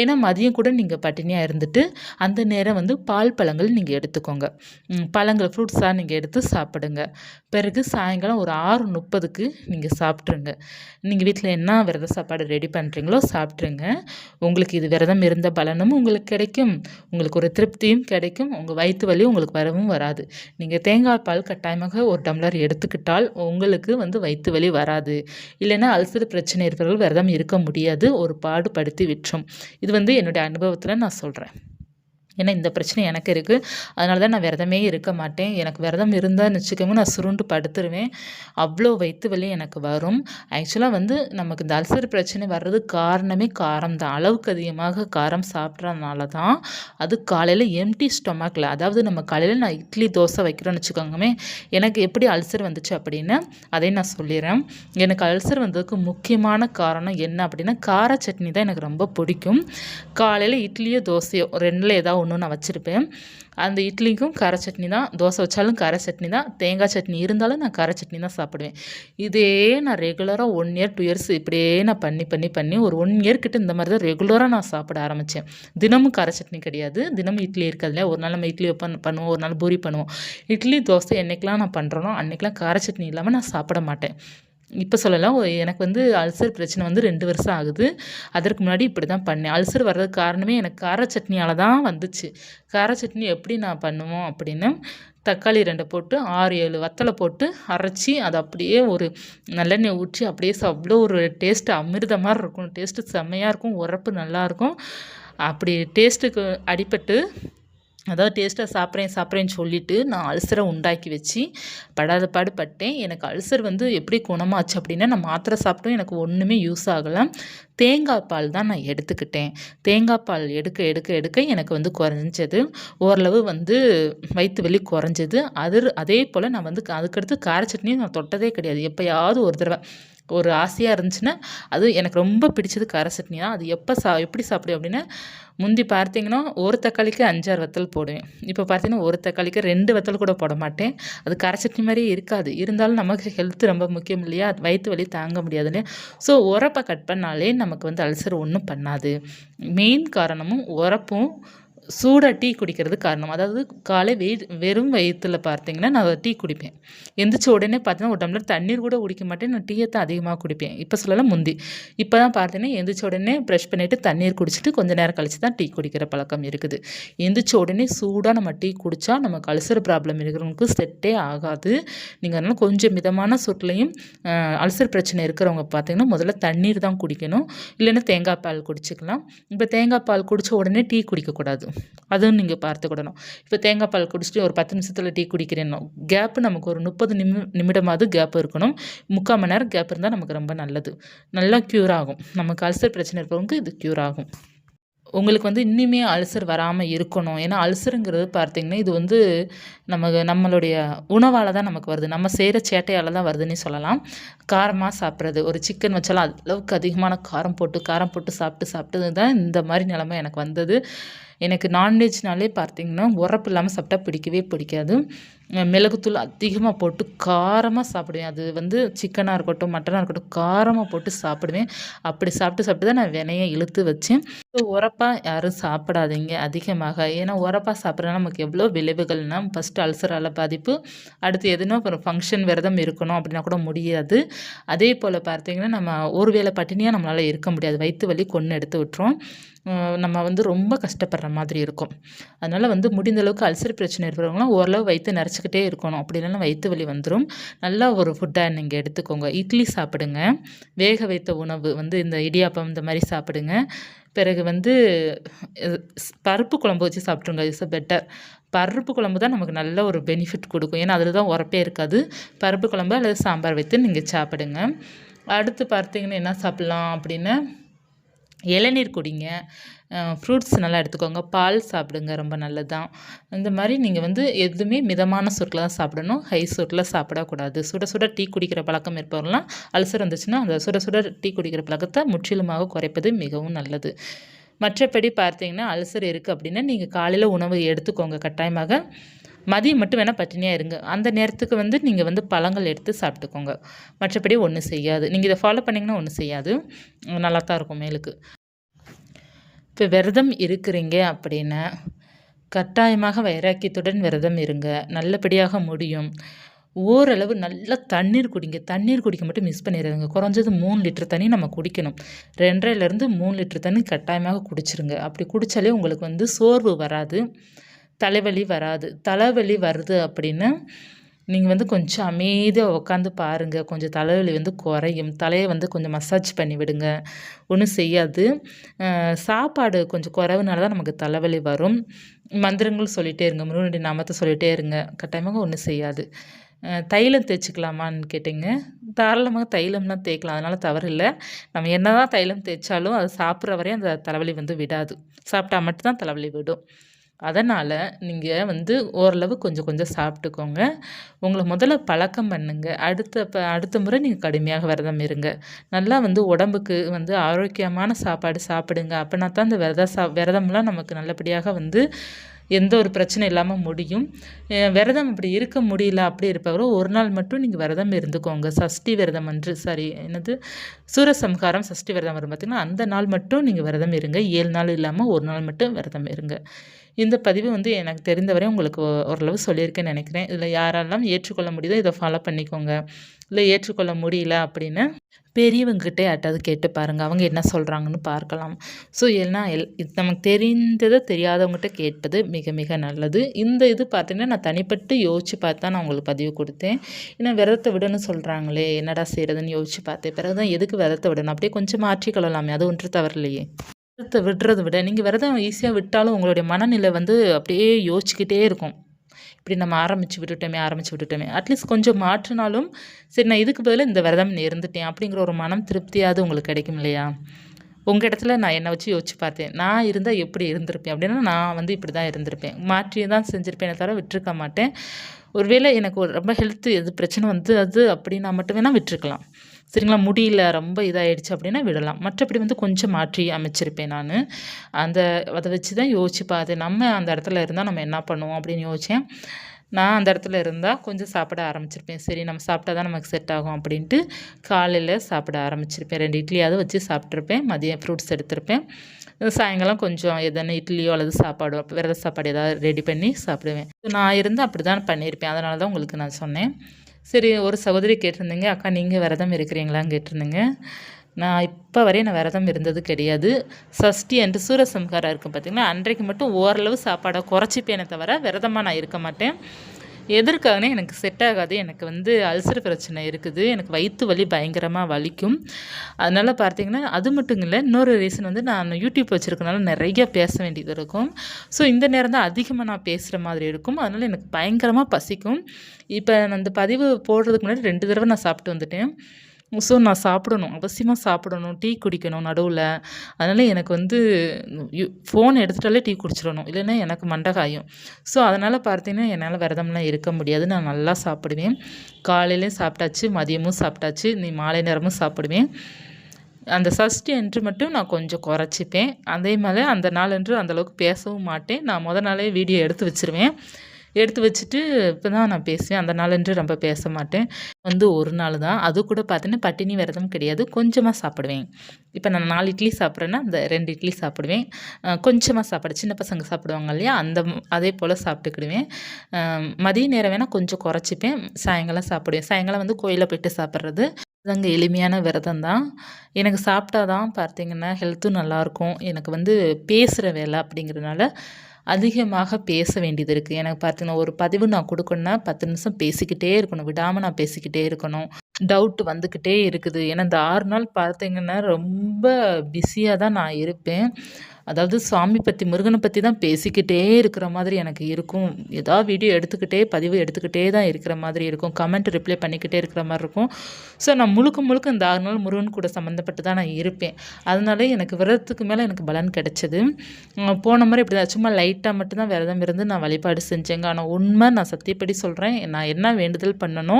ஏன்னா மதியம் கூட நீங்கள் பட்டினியாக இருந்துட்டு அந்த நேரம் வந்து பால் பழங்கள் நீங்கள் எடுத்துக்கோங்க. பழங்கள் ஃப்ரூட்ஸாக நீங்கள் எடுத்து சாப்பிடுங்க. பிறகு சாயங்காலம் ஒரு ஆறு முப்பதுக்கு நீங்கள் சாப்பிட்ருங்க நீங்கள் வீட்டில் என்ன விரத சாப்பாடு ரெடி பண்ணுறீங்களோ சாப்பிட்ருங்க உங்களுக்கு இது விரதம் இருந்த பலனும் உங்களுக்கு கிடைக்கும். உங்களுக்கு ஒரு திருப்தியும் கிடைக்கும். உங்கள் வயிற்று வலி உங்களுக்கு வரவும் வராது. நீங்கள் தேங்காய் பால் கட்டாயமாக ஒரு டம்ளர் எடுத்துக்கிட்டால் உங்களுக்கு வந்து வயிற்று வலி வராது. இல்லைன்னா அல்சர் பிரச்சனை இருப்பவர்கள் விரதம் இருக்க முடியாது. ஒரு பாடுபடுத்தி விற்றும் இது வந்து என்னுடைய அனுபவத்தில் நான் சொல்கிறேன் ஏன்னா இந்த பிரச்சனை எனக்கு இருக்குது அதனால தான் நான் விரதமே இருக்க மாட்டேன். எனக்கு விரதம் இருந்தால் வச்சுக்கோங்க நான் சுருண்டு படுத்துருவேன். அவ்வளோ வயிற்று வலி எனக்கு வரும். ஆக்சுவலாக வந்து நமக்கு இந்த அல்சர் பிரச்சனை வர்றதுக்கு காரணமே காரம் தான். அளவுக்கு அதிகமாக காரம் சாப்பிட்றதுனால தான் அது காலையில் எம்டி ஸ்டொமக்கில் அதாவது நம்ம காலையில் நான் இட்லி தோசை வைக்கிறேன்னு வச்சுக்கோங்கமே எனக்கு எப்படி அல்சர் வந்துச்சு அப்படின்னு அதை நான் சொல்லிடுறேன். எனக்கு அல்சர் வந்ததுக்கு முக்கியமான காரணம் என்ன அப்படின்னா கார சட்னி தான் எனக்கு ரொம்ப பிடிக்கும். காலையில் இட்லியோ தோசையோ ரெண்டில் ஏதாவது ஒன்று நான் வச்சுருப்பேன். அந்த இட்லிக்கும் கார சட்னி தான் தோசை வச்சாலும் கார சட்னி தான் தேங்காய் சட்னி இருந்தாலும் நான் கார சட்னி தான் சாப்பிடுவேன். இதே நான் ரெகுலராக ஒன் இயர் டூ இயர்ஸ் இப்படியே நான் பண்ணி பண்ணி பண்ணி ஒரு ஒன் இயர் கிட்ட இந்த மாதிரி தான் ரெகுலராக நான் சாப்பிட ஆரம்பித்தேன் தினமும் கார சட்னி கிடையாது. தினமும் இட்லி இருக்காதுல்ல. ஒரு நாள் நம்ம இட்லி வைப்பன் பண்ணுவோம். ஒரு நாள் பூரி பண்ணுவோம். இட்லி தோசை என்றைக்கெலாம் நான் பண்ணுறேனோ அன்றைக்கெலாம் கார சட்னி இல்லாமல் நான் சாப்பிட மாட்டேன். இப்போ சொல்லலாம் எனக்கு வந்து அல்சர் பிரச்சனை வந்து ரெண்டு வருஷம் ஆகுது. அதற்கு முன்னாடி இப்படி தான் பண்ணேன். அல்சர் வர்றதுக்கு காரணமே எனக்கு கார சட்னியால் தான் வந்துச்சு. கார சட்னி எப்படி நான் பண்ணுவோம் அப்படின்னு தக்காளி ரெண்டை போட்டு ஆறு ஏழு வத்தலை போட்டு அரைச்சி அதை அப்படியே ஒரு நல்லெண்ணெய் ஊற்றி அப்படியே அவ்வளோ ஒரு டேஸ்ட்டு அமிர்த மாதிரி இருக்கும். டேஸ்ட்டு செம்மையாக இருக்கும் உரப்பு நல்லாயிருக்கும் அப்படி டேஸ்ட்டுக்கு அடிபட்டு அதாவது டேஸ்ட்டாக சாப்பிட்றேன் சாப்பிட்றேன்னு சொல்லிட்டு நான் அல்சரை உண்டாக்கி வச்சு படாத பாடு பட்டேன். எனக்கு அல்சர் வந்து எப்படி குணமாச்சு அப்படின்னா நான் மாத்திரை சாப்பிட்டும் எனக்கு ஒன்றுமே யூஸ் ஆகலை. தேங்காய் பால் தான் நான் எடுத்துக்கிட்டேன். தேங்காய் பால் எடுக்க எடுக்க எடுக்க எனக்கு வந்து குறைஞ்சது. ஓரளவு வந்து வயிற்று வலி குறைஞ்சது. அது அதே போல் நான் வந்து அதுக்கடுத்து கார சட்னியும் நான் தொட்டதே கிடையாது. எப்போயாவது ஒரு தடவை. ஒரு ஆசையாக இருந்துச்சுன்னா அது எனக்கு ரொம்ப பிடிச்சது கார சட்னி தான். அது எப்போ சா எப்படி சாப்பிடுவேன் அப்படின்னா முந்தி பார்த்தீங்கன்னா ஒரு தக்காளிக்கு அஞ்சாறு வத்தல் போடுவேன். இப்போ பார்த்தீங்கன்னா ஒரு தக்காளிக்கு ரெண்டு வத்தல் கூட போட மாட்டேன். அது கார சட்னி மாதிரியே இருக்காது. இருந்தாலும் நமக்கு ஹெல்த் ரொம்ப முக்கியம் இல்லையா? வயிற்று வலி தாங்க முடியாது இல்லையா? ஸோ உரப்பை கட் பண்ணாலே நமக்கு வந்து அல்சர் ஒன்றும் பண்ணாது. மெயின் காரணமும் உரப்பும் சூடாக டீ குடிக்கிறது காரணம். அதாவது காலை வெய் வெறும் வயிற்றில் பார்த்தீங்கன்னா நான் டீ குடிப்பேன். எந்திரிச்ச உடனே பார்த்தீங்கன்னா ஒரு டம்ளர் தண்ணீர் கூட குடிக்க மாட்டேன். நான் டீயை தான் அதிகமாக குடிப்பேன். இப்போ சொல்லலாம் முந்தி. இப்போ தான் பார்த்தீங்கன்னா எந்திரிச்ச உடனே ப்ரெஷ் பண்ணிவிட்டு தண்ணீர் குடிச்சிட்டு கொஞ்ச நேரம் கழிச்சு தான் டீ குடிக்கிற பழக்கம் இருக்குது. எந்திரிச்ச உடனே சூடாக நம்ம டீ குடித்தா நமக்கு அல்சர் ப்ராப்ளம் இருக்கிறவங்களுக்கு செட்டே ஆகாது. நீங்கள் அதனால் கொஞ்சம் மிதமான சூட்லையும் அல்சர் பிரச்சனை இருக்கிறவங்க பார்த்தீங்கன்னா முதல்ல தண்ணீர் தான் குடிக்கணும். இல்லைன்னா தேங்காய் பால் குடிச்சிக்கலாம். இப்போ தேங்காய் பால் குடித்த உடனே டீ குடிக்கக்கூடாது. அதுவும் நீங்கள் பார்த்துக்கிடணும் இப்போ தேங்காய் பால் குடிச்சிட்டு ஒரு பத்து நிமிஷத்தில் டீ குடிக்கிறேன்னா. கேப்பு நமக்கு ஒரு முப்பது நிமி நிமிடமாவது கேப் இருக்கணும். முக்கால் மணி நேரம் கேப் இருந்தால் நமக்கு ரொம்ப நல்லது. நல்லா க்யூர் ஆகும். நமக்கு அல்சர் பிரச்சனை இருப்பவங்களுக்கு இது க்யூர் ஆகும். உங்களுக்கு வந்து இன்னுமே அல்சர் வராமல் இருக்கணும். ஏன்னா அல்சருங்கிறது பார்த்தீங்கன்னா இது வந்து நமக்கு நம்மளுடைய உணவால் தான் நமக்கு வருது. நம்ம செய்கிற சேட்டையால் தான் வருதுன்னு சொல்லலாம். காரமாக சாப்பிட்றது. ஒரு சிக்கன் வச்சாலும் அளவுக்கு அதிகமான காரம் போட்டு காரம் போட்டு சாப்பிட்டு சாப்பிட்டது தான் இந்த மாதிரி நிலமை எனக்கு வந்தது. எனக்கு நான்வெஜ்னாலே பார்த்தீங்கன்னா உரப்பு இல்லாமல் சாப்பிட்டா பிடிக்கவே பிடிக்காது. மிளகுத்தூள் அதிகமாக போட்டு காரமாக சாப்பிடுவேன். அது வந்து சிக்கனாக இருக்கட்டும் மட்டனாக இருக்கட்டும் காரமாக போட்டு சாப்பிடுவேன். அப்படி சாப்பிட்டு சாப்பிட்டு தான் நான் வினையை இழுத்து வச்சேன். ஸோ உரப்பாக யாரும் சாப்பிடாதீங்க அதிகமாக. ஏன்னா உரப்பாக சாப்பிட்றதுனா நமக்கு எவ்வளோ விளைவுகள்னா ஃபஸ்ட்டு அல்சரால் பாதிப்பு அடுத்து எதுனா ஒரு ஃபங்க்ஷன் விரதம் இருக்கணும் அப்படின்னா கூட முடியாது. அதே போல் பார்த்தீங்கன்னா நம்ம ஒரு வேளை பட்டினியாக நம்மளால் இருக்க முடியாது. வயிற்று வலி கொன்று எடுத்து விட்டுரும். நம்ம வந்து ரொம்ப கஷ்டப்படுற மாதிரி இருக்கும். அதனால் வந்து முடிந்த அளவுக்கு அல்சர் பிரச்சனை இருக்கிறவங்களாம் ஓரளவு வயிற்று நிறச்சிக்கிட்டே இருக்கணும். அப்படி இல்லைன்னா வயிற்று வலி வந்துடும் நல்லா ஒரு ஃபுட்டாக நீங்கள் எடுத்துக்கோங்க. இட்லி சாப்பிடுங்க. வேக வைத்த உணவு வந்து இந்த இடியாப்பம் இந்த மாதிரி சாப்பிடுங்க. பிறகு வந்து ஸ்- பருப்பு குழம்பு வச்சு சாப்பிட்ருங்க இட்ஸ் பெட்டர் பருப்பு குழம்பு தான் நமக்கு நல்ல ஒரு பெனிஃபிட் கொடுக்கும். ஏன்னா அதில் தான் உரப்பே இருக்காது. பருப்பு குழம்பு அல்லது சாம்பார் வைத்து நீங்கள் சாப்பிடுங்க. அடுத்து பார்த்தீங்கன்னா என்ன சாப்பிட்லாம் அப்படின்னா இளநீர் குடிங்க. ஃப்ரூட்ஸ் நல்லா எடுத்துக்கோங்க. பால் சாப்பிடுங்க ரொம்ப நல்லது. தான் இந்த மாதிரி நீங்கள் வந்து எதுவுமே மிதமான சூட்டில் தான் சாப்பிடணும். ஹை சூட்டில் சாப்பிடக்கூடாது. சுட சுட டீ குடிக்கிற பழக்கம் இருப்பவங்களாம் அல்சர் வந்துச்சுன்னா அந்த சுட சுட டீ குடிக்கிற பழக்கத்தை முற்றிலுமாக குறைப்பது மிகவும் நல்லது. மற்றபடி பார்த்தீங்கன்னா அல்சர் இருக்குது அப்படின்னா நீங்கள் காலையில் உணவு எடுத்துக்கோங்க கட்டாயமாக. மதியம் மட்டும் வேணால் பட்டினியாக இருங்க. அந்த நேரத்துக்கு வந்து நீங்கள் வந்து பழங்கள் எடுத்து சாப்பிட்டுக்கோங்க. மற்றபடி ஒன்றும் செய்யாது. நீங்கள் இதை ஃபாலோ பண்ணிங்கன்னா ஒன்றும் செய்யாது. நல்லா தான் இருக்கும் மேலுக்கு. இப்போ விரதம் இருக்கிறீங்க அப்படின்னா கட்டாயமாக வைராக்கியத்துடன் விரதம் இருங்க. நல்லபடியாக முடியும். ஓரளவு நல்லா தண்ணீர் குடிங்க. தண்ணீர் குடிக்க மட்டும் மிஸ் பண்ணிடுங்க குறைஞ்சது மூணு லிட்டர் தண்ணி நம்ம குடிக்கணும். ரெண்டரைலேருந்து மூணு லிட்டர் தண்ணி கட்டாயமாக குடிச்சிருங்க. அப்படி குடித்தாலே உங்களுக்கு வந்து சோர்வு வராது. தலைவலி வராது. தலைவலி வருது அப்படின்னு நீங்கள் வந்து கொஞ்சம் அமைதியாக உட்காந்து பாருங்கள் கொஞ்சம் தலைவலி வந்து குறையும். தலையை வந்து கொஞ்சம் மசாஜ் பண்ணி விடுங்க. ஒன்றும் செய்யாது. சாப்பாடு கொஞ்சம் குறைவுனால தான் நமக்கு தலைவலி வரும். மந்திரங்கள் சொல்லிகிட்டே இருங்க. முருகனுடைய நாமத்தை சொல்லிகிட்டே இருங்க. கட்டாயமாக ஒன்றும் செய்யாது. தைலம் தேய்ச்சிக்கலாமான்னு கேட்டிங்க. தாராளமாக தைலம்லாம் தேய்க்கலாம். அதனால் தவறு இல்லை. நம்ம என்ன தான் தைலம் தேய்ச்சாலும் அது சாப்பிட்ற வரையும் அந்த தலைவலி வந்து விடாது. சாப்பிட்டா மட்டும்தான் தலைவலி விடும். அதனால் நீங்கள் வந்து ஓரளவு கொஞ்சம் கொஞ்சம் சாப்பிட்டுக்கோங்க. உங்களை முதல்ல பழக்கம் பண்ணுங்க. அடுத்த ப அடுத்த முறை நீங்கள் கடுமையாக விரதம் இருங்க. நல்லா வந்து உடம்புக்கு வந்து ஆரோக்கியமான சாப்பாடு சாப்பிடுங்க. அப்படின்னா தான் இந்த விரத சா விரதம்லாம் நமக்கு நல்லபடியாக வந்து எந்த ஒரு பிரச்சனை இல்லாமல் முடியும். விரதம் இப்படி இருக்க முடியல அப்படி இருப்பவரோ ஒரு நாள் மட்டும் நீங்கள் விரதம் இருந்துக்கோங்க. சஷ்டி விரதம் அன்று சாரி என்னது? சூரசம்ஹாரம் சஷ்டி விரதம் வரும் பார்த்திங்கன்னா அந்த நாள் மட்டும் நீங்கள் விரதம் இருங்க. ஏழு நாள் இல்லாமல் ஒரு நாள் மட்டும் விரதம் இருங்க. இந்த பதிவு வந்து எனக்கு தெரிந்தவரை உங்களுக்கு ஓரளவு சொல்லியிருக்கேன்னு நினைக்கிறேன். இதில் யாரெல்லாம் ஏற்றுக்கொள்ள முடியுதோ இதை ஃபாலோ பண்ணிக்கோங்க. இல்லை ஏற்றுக்கொள்ள முடியல அப்படின்னு பெரியவங்ககிட்ட யார்ட்டாவது கேட்டு பாருங்கள் அவங்க என்ன சொல்கிறாங்கன்னு பார்க்கலாம். ஸோ ஏன்னா எல் நமக்கு தெரிந்ததை தெரியாதவங்ககிட்ட கேட்பது மிக மிக நல்லது. இந்த இது பார்த்தீங்கன்னா நான் தனிப்பட்டு யோசித்து பார்த்து தான் நான் உங்களுக்கு பதிவு கொடுத்தேன். ஏன்னா விரதத்தை விடன்னு சொல்கிறாங்களே என்னடா செய்கிறதுன்னு யோசித்து பார்த்தேன். பிறகு தான் எதுக்கு விரதத்தை விடணும்? அப்படியே கொஞ்சம் மாற்றிக்கொள்ளலாமே அது ஒன்று தவறில்லையே. விரதத்தை விடுறத விட நீங்கள் விரதம் ஈஸியாக விட்டாலும் உங்களுடைய மனநிலை வந்து அப்படியே யோசிச்சுக்கிட்டே இருக்கும். இப்படி நம்ம ஆரம்பித்து விட்டுட்டோமே ஆரம்பித்து விட்டுட்டோமே. அட்லீஸ்ட் கொஞ்சம் மாற்றினாலும் சரி நான் இதுக்கு பதிலாக இந்த விரதம் இருந்துட்டேன் அப்படிங்கிற ஒரு மனம் திருப்தியாவது உங்களுக்கு கிடைக்கும் இல்லையா? உங்கள் இடத்துல நான் என்னை வச்சு யோசிச்சு பார்த்தேன். நான் இருந்தால் எப்படி இருந்திருப்பேன் அப்படின்னா நான் வந்து இப்படி தான் இருந்திருப்பேன். மாற்றி தான் செஞ்சுருப்பேனே தவிர விட்டுருக்க மாட்டேன். ஒருவேளை எனக்கு ஒரு ரொம்ப ஹெல்த் எது பிரச்சனை வந்து அது அப்படின்னா மட்டும் வேணால் விட்டுருக்கலாம். சரிங்களா? முடியல ரொம்ப இதாகிடுச்சு அப்படின்னா விடலாம். மற்றபடி வந்து கொஞ்சம் மாற்றி அமைச்சிருப்பேன் நான். அந்த அதை வச்சு தான் யோசிச்சு பார்த்தேன் நம்ம அந்த இடத்துல இருந்தால் நம்ம என்ன பண்ணுவோம் அப்படின்னு யோசித்தேன் நான் அந்த இடத்துல இருந்தால் கொஞ்சம் சாப்பிட ஆரம்பிச்சிருப்பேன். சரி நம்ம சாப்பிட்டா தான் நமக்கு செட் ஆகும் அப்படின்ட்டு காலையில் சாப்பிட ஆரம்பிச்சிருப்பேன். ரெண்டு இட்லியாவது வச்சு சாப்பிட்ருப்பேன் மதியம் ஃப்ரூட்ஸ் எடுத்திருப்பேன். சாயங்காலம் கொஞ்சம் எதனா இட்லியோ அல்லது சாப்பாடோ விரத சாப்பாடு ஏதாவது ரெடி பண்ணி சாப்பிடுவேன். நான் இருந்து அப்படி தான் பண்ணியிருப்பேன். அதனால தான் உங்களுக்கு நான் சொன்னேன். சரி ஒரு சகோதரி கேட்டிருந்தீங்க அக்கா நீங்கள் விரதம் இருக்கிறீங்களான்னு கேட்டிருந்தீங்க. நான் இப்போ வரையும் நான் விரதம் இருந்தது கிடையாது. சஷ்டி அன்று சூரசம்ஹாரம் இருக்கும் பார்த்திங்கன்னா அன்றைக்கு மட்டும் ஓரளவு சாப்பாடை குறைச்சிப்பேனே தவிர விரதமாக நான் இருக்க மாட்டேன். எதற்காகனே எனக்கு செட் ஆகாது. எனக்கு வந்து அல்சர் பிரச்சனை இருக்குது. எனக்கு வயிற்று வலி பயங்கரமாக வலிக்கும். அதனால் பார்த்தீங்கன்னா அது மட்டும் இல்லை இன்னொரு ரீசன் வந்து நான் யூடியூப் வச்சுருக்கனால நிறைய பேச வேண்டியது இருக்கும். ஸோ இந்த நேரம் தான் அதிகமாக நான் பேசுகிற மாதிரி இருக்கும். அதனால் எனக்கு பயங்கரமாக பசிக்கும். இப்போ நான் அந்த பதிவு போடுறதுக்கு முன்னாடி ரெண்டு தடவை நான் சாப்பிட்டு வந்துட்டேன். ஸோ நான் சாப்பிடணும். அவசியமாக சாப்பிடணும். டீ குடிக்கணும் நடுவில். அதனால் எனக்கு வந்து ஃபோன் எடுத்துட்டாலே டீ குடிச்சிடணும். இல்லைன்னா எனக்கு மண்டகாயும். ஸோ அதனால் பார்த்தீங்கன்னா என்னால் விரதம்லாம் இருக்க முடியாது. நான் நல்லா சாப்பிடுவேன். காலையிலையும் சாப்பிட்டாச்சு மதியமும் சாப்பிட்டாச்சு நீ மாலை நேரமும் சாப்பிடுவேன். அந்த சஷ்டி அன்று மட்டும் நான் கொஞ்சம் குறைச்சிப்பேன். அதே மாதிரி அந்த நாளன்று அந்தளவுக்கு பேசவும் மாட்டேன். நான் முத நாளே வீடியோ எடுத்து வச்சுருவேன். எடுத்து வச்சுட்டு இப்போ தான் நான் பேசுவேன். அந்த நாளன்று ரொம்ப பேச மாட்டேன் வந்து ஒரு நாள் தான். அது கூட பார்த்தீங்கன்னா பட்டினி விரதம் கிடையாது. கொஞ்சமாக சாப்பிடுவேன். இப்போ நான் நாலு இட்லி சாப்பிட்றேன்னா அந்த ரெண்டு இட்லி சாப்பிடுவேன். கொஞ்சமாக சாப்பாடு. சின்ன பசங்க சாப்பிடுவாங்க இல்லையா? அந்த அதே போல் சாப்பிட்டுக்கிடுவேன். மதிய நேரம் வேணால் கொஞ்சம் குறைச்சிப்பேன். சாயங்காலம் சாப்பிடுவேன். சாயங்காலம் வந்து கோயிலில் போயிட்டு சாப்பிட்றது. அங்கே எளிமையான விரதம் தான். எனக்கு சாப்பிட்டா தான் பார்த்தீங்கன்னா ஹெல்த்தும் நல்லாயிருக்கும் எனக்கு வந்து பேசுகிற வேலை அப்படிங்கிறதுனால அதிகமாக பேச வேண்டியது இருக்குது எனக்கு பார்த்தீங்கன்னா ஒரு பதிவு நான் கொடுக்கணுன்னா பத்து நிமிஷம் பேசிக்கிட்டே இருக்கணும். விடாமல் நான் பேசிக்கிட்டே இருக்கணும். டவுட் வந்துக்கிட்டே இருக்குது. ஏன்னா இந்த ஆறு நாள் பார்த்தீங்கன்னா ரொம்ப பிஸியாக தான் நான் இருப்பேன். அதாவது சாமி பற்றி முருகனை பற்றி தான் பேசிக்கிட்டே இருக்கிற மாதிரி எனக்கு இருக்கும். ஏதாவது வீடியோ எடுத்துக்கிட்டே பதிவு எடுத்துக்கிட்டே தான் இருக்கிற மாதிரி இருக்கும். கமெண்ட் ரிப்ளை பண்ணிக்கிட்டே இருக்கிற மாதிரி இருக்கும். ஸோ நான் முழுக்க முழுக்க இந்த ஆறு நாள் முருகன் கூட சம்மந்தப்பட்டு தான் நான் இருப்பேன். அதனால எனக்கு விரதத்துக்கு மேலே எனக்கு பலன் கிடைச்சது. போன முறை இப்படி தான் சும்மா லைட்டாக மட்டும்தான் விரதம் இருந்து நான் வழிபாடு செஞ்சேங்க. ஆனால் உண்மை நான் சத்தியப்படி சொல்கிறேன் நான் என்ன வேண்டுதல் பண்ணனோ